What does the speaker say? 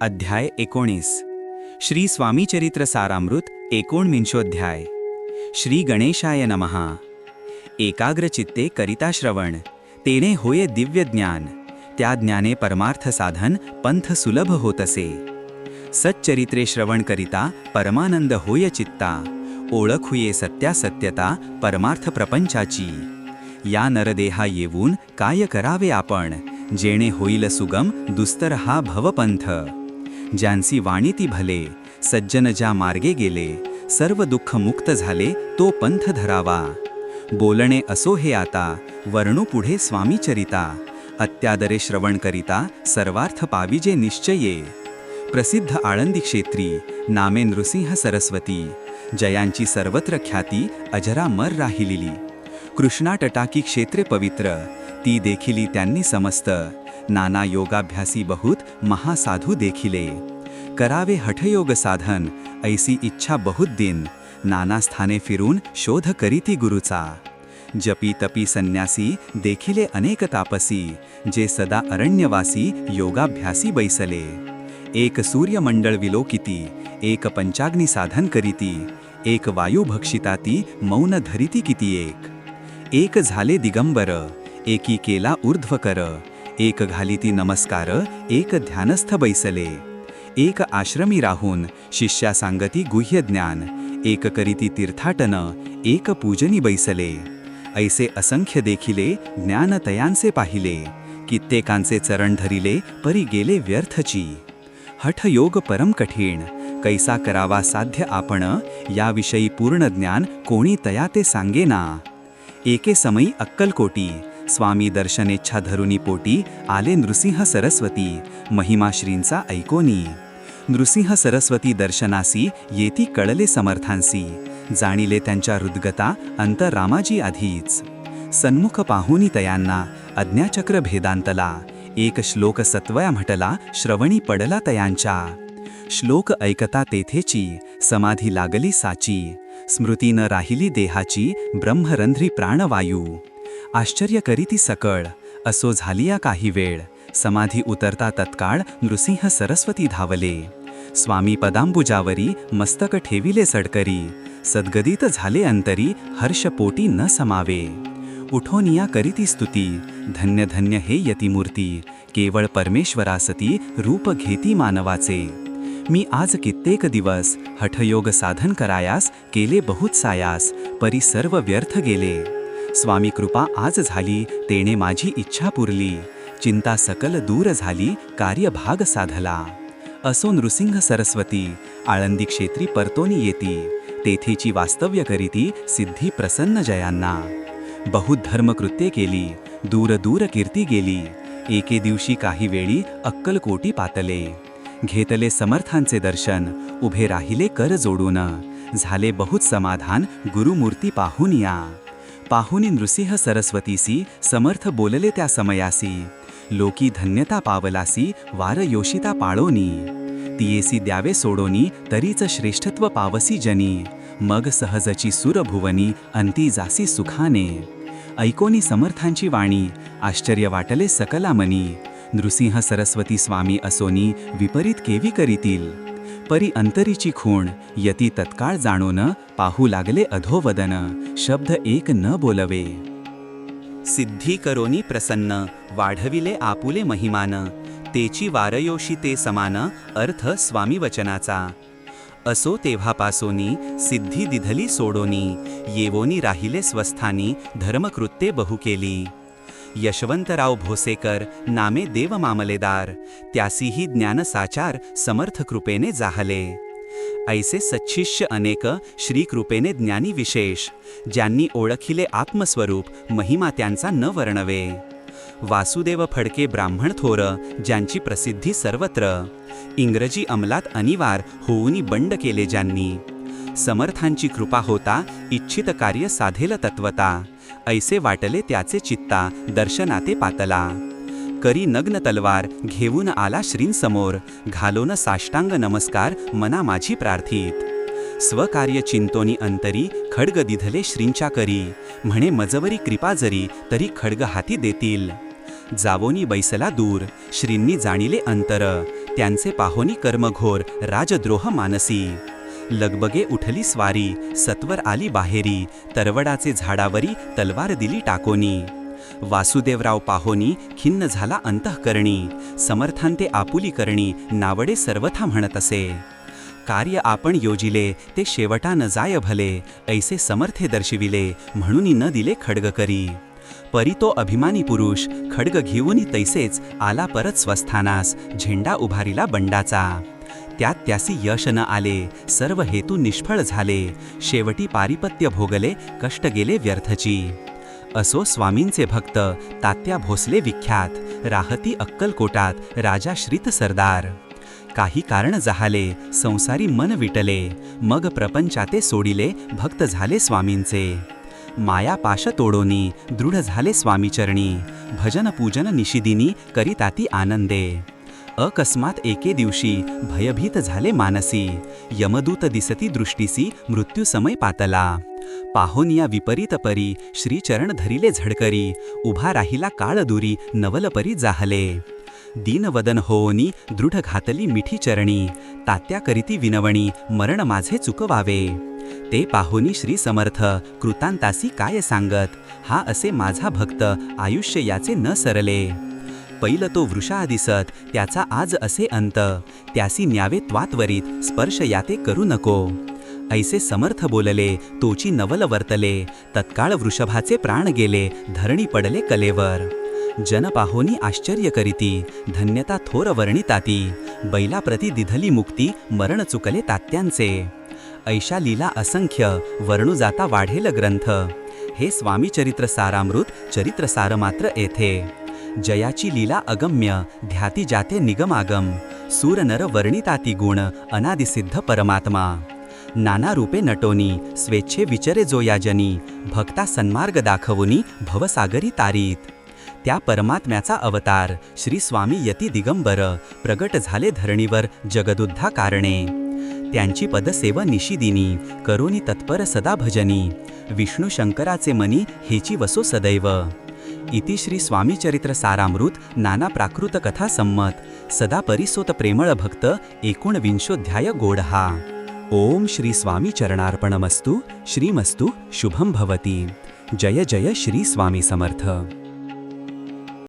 अध्याय एकोणीस. श्री स्वामीचरित्र सारामृत एकोणविंशोध्याय श्री गणेशाय नमहा एकाग्रचित्ते करिता श्रवण. तेने होय दिव्य ज्ञान. त्या ज्ञाने परमार्थ साधन पंथ सुलभ होत असे सच्चरित्रे श्रवण करिता परमानंद होय चित्ता. ओळख हुये सत्यासत्यता परमार्थ प्रपंचाची. या नरदेहा येऊन काय करावे आपण? जेणे होईल सुगम, दुस्तर हा भवपंथ. ज्यांची वाणी ती भले सज्जन ज्या मार्गे गेले सर्व दुःख मुक्त झाले तो पंथ धरावा. बोलणे असो हे आता वर्णू पुढे स्वामीचरिता अत्यादरे श्रवण करिता सर्वार्थ पाविजे निश्चये. प्रसिद्ध आळंदी क्षेत्री नामे नृसिंह सरस्वती. जयांची सर्वत्र ख्याती अजरामर राहिलेली. कृष्णा तटाकी क्षेत्रे पवित्र। ती देखिली त्यांनी समस्त। नाना योगाभ्यासी बहुत महासाधू देखिले। करावे हठयोग साधन, ऐसी इच्छा बहुत दिन। नाना स्थाने फिरून शोध करीती गुरुचा। जपी तपी संन्यासी देखिले अनेक तापसी, जे सदा अरण्यवासी योगाभ्यासी बैसले। एक सूर्यमंडळ विलोकिती, एक पंचाग्नी साधन करीती, एक वायू भक्षिताती मौन धरिती किती एक। एक झाले दिगंबर एकी केला ऊर्ध्व कर एक घालिती नमस्कार एक ध्यानस्थ बैसले. एक आश्रमी राहून शिष्या सांगती गुह्य ज्ञान एक करीती तीर्थाटन एक पूजनी बैसले. ऐसे असंख्य देखिले ज्ञान तयांचे पाहिले कित्येकांचे चरण धरिले परी गेले व्यर्थची. हठयोग परम कठीण कैसा करावा साध्य आपण याविषयी पूर्ण ज्ञान कोणी तया ते सांगेना. एके समयी अक्कलकोटी स्वामी दर्शनेच्छा धरुनी पोटी आले नृसिंह सरस्वती महिमाश्रींचा ऐकोनी नृसिंह सरस्वती दर्शनासी येती कळले समर्थांसी जाणिले त्यांच्या हृदगता अंतरामाजी आधीच सन्मुख पाहुनी तयांना अज्ञाचक्र भेदांतला एक श्लोक सत्वया म्हटला श्रवणी पडला तयांच्या श्लोक ऐकता तेथेची समाधी लागली साची स्मृती न राहिली देहाची ब्रह्मरंध्री प्राणवायू. आश्चर्य करीती सकळ असो झालिया काही वेळ. समाधी उतरता तत्काळ नृसिंह सरस्वती धावले. स्वामी पदांबुजावरी मस्तक ठेविले सडकरी. सद्गदित झाले अंतरी हर्षपोटी न समावे. उठोनिया करीती स्तुती धन्य धन्य हे यतिमूर्ती. केवळ परमेश्वरासती रूप घेती मानवाचे. मी आज कित्येक दिवस हठयोग साधन करायास केले बहुत सायास परी सर्व व्यर्थ गेले. स्वामी कृपा आज झाली तेने माझी इच्छा पुरली. चिंता सकल दूर झाली कार्यभाग साधला. असो नृसिंह सरस्वती आळंदी क्षेत्री परतोनी येती. तेथेची वास्तव्य करीती सिद्धी प्रसन्न जयांना. बहुत धर्मकृत्ये केली दूर दूर कीर्ती गेली. एके दिवशी काही वेळी अक्कलकोटी पातले. घेतले समर्थांचे दर्शन उभे राहिले कर जोडून. झाले बहुत समाधान गुरुमूर्ती पाहून या पाहुनी नृसिंह सरस्वतीसी समर्थ बोलले त्या समयासी. लोकी धन्यता पावलासी वार योशिता पाळोनी. तियेसी द्यावे सोडोनी तरीच श्रेष्ठत्व पावसी जनी. मग सहजची सुरभुवनी अंती जासी सुखाने. ऐकोनी समर्थांची वाणी आश्चर्य वाटले सकला मनी. नृसिंह सरस्वती स्वामी असोनी विपरीत केवी करीतील. परी अंतरीची खूण यती तत्काळ जाणून पाहू लागले अधोवदन शब्द एक न बोलवे. सिद्धी करोनी प्रसन्न वाढविले आपुले महिमान तेची वारयोशी ते समान अर्थ स्वामी वचनाचा. असो तेव्हापासोनी सिद्धी दिधली सोडोनी येवोनी राहिले स्वस्थानी धर्मकृत्ये बहु केली. यशवंतराव भोसेकर नामे देव मामलेदार. त्यासीही ज्ञानसाचार समर्थ कृपेने जाहले. ऐसे सच्छिष्य अनेक श्रीकृपेने ज्ञानी विशेष ज्यांनी ओळखिले आत्मस्वरूप महिमा त्यांचा न वर्णवे. वासुदेव फडके ब्राह्मण थोर ज्यांची प्रसिद्धी सर्वत्र. इंग्रजी अंमलात अनिवार होऊनी बंड केले ज्यांनी. समर्थांची कृपा होता इच्छित कार्य साधेल तत्वता. ऐसे वाटले त्याचे चित्ता दर्शनाते पातला. करी नग्न तलवार घेऊन आला श्रींसमोर घालोन साष्टांग नमस्कार मना माझी प्रार्थित. स्वकार्य चिंतोनी अंतरी खड्ग दिधले श्रींच्या करी म्हणे मजवरी कृपा जरी तरी खड्ग हाती देतील. जावोनी बैसला दूर श्रींनी जाणिले अंतर त्यांचे पाहोनी कर्मघोर राजद्रोह मानसी. लगबगे उठली स्वारी. सत्वर आली बाहेरी. तरवडाचे झाडावरी तलवार दिली टाकोनी. वासुदेवराव पाहोनी खिन्न झाला अंतःकरणी. समर्थांते आपुली करणी नावडे सर्वथा म्हणत असे. कार्य आपण योजिले ते शेवटा न जाय भले. ऐसे समर्थे दर्शविले म्हणून न दिले खड्ग करी. परी तो अभिमानी पुरुष खड्ग घेऊन तैसेच आला परत स्वस्थानास झेंडा उभारीला बंडाचा. त्यात त्यासी यश न आले सर्व हेतू निष्फळ झाले. शेवटी पारिपत्य भोगले कष्ट गेले व्यर्थची. असो स्वामींचे भक्त तात्या भोसले विख्यात. राहती अक्कलकोटात राजा श्रीत सरदार. काही कारण जहाले संसारी मन विटले. मग प्रपंचाते सोडिले भक्त झाले स्वामींचे. माया पाश तोडोनी दृढ झाले स्वामीचरणी भजन पूजन निशिदिनी करिताती आनंदे. अकस्मात एके दिवशी भयभीत झाले मानसी. यमदूत दिसती दृष्टीसी मृत्यूसमय पातला. पाहोन या विपरीत परी श्रीचरण धरिले झडकरी उभा राहिला काळदुरी नवलपरी जाहले. दीनवदन होनी दृढ घातली मिठी चरणी तात्या करीती विनवणी मरण माझे चुकवावे. ते पाहुनी श्री समर्थ कृतांतासी काय सांगत हा असे माझा भक्त आयुष्य याचे न सरले. पैल तो वृषा दिसत त्याचा आज असे अंत त्यासी न्यावे त्वात्वरित स्पर्श याते करू नको. ऐसे समर्थ बोलले तोची नवल वर्तले तत्काळ वृषभाचे प्राण गेले धरणी पडले कलेवर. जनपाहोनी आश्चर्य करीती धन्यता थोर वर्णिताती बैलाप्रती दिधली मुक्ती मरण चुकले तात्यांचे. ऐशा लीला असंख्य वर्णू जाता वाढेल ग्रंथ. हे स्वामी चरित्र सारामृत चरित्र सार मात्र येथे. जयाची लीला अगम्य ध्याती जाते निगमागम सूर नर वर्णिताती गुण अनादिसिद्ध परमात्मा. नाना रूपे नटोनी स्वेच्छे विचरे जो याजनी भक्ता सन्मार्ग दाखवुनी भवसागरी तारीत. त्या परमात्म्याचा अवतार श्री स्वामी यती दिगंबर प्रगट झाले धरणीवर जगदुद्धा कारणे. त्यांची पदसेव निशिदिनी करोनी तत्पर सदा भजनी विष्णू शंकराचे मनी हेची वसो सदैव. इति श्री स्वामी चरित्र सारामृत नाना प्राकृत कथा संमत सदा परिसोत प्रेमळ भक्त एकोणविंशोध्याय गोडहा. ओम श्री स्वामी चरणार्पणमस्तू श्रीमस्तु शुभम भवती. जय जय श्री स्वामी समर्थ.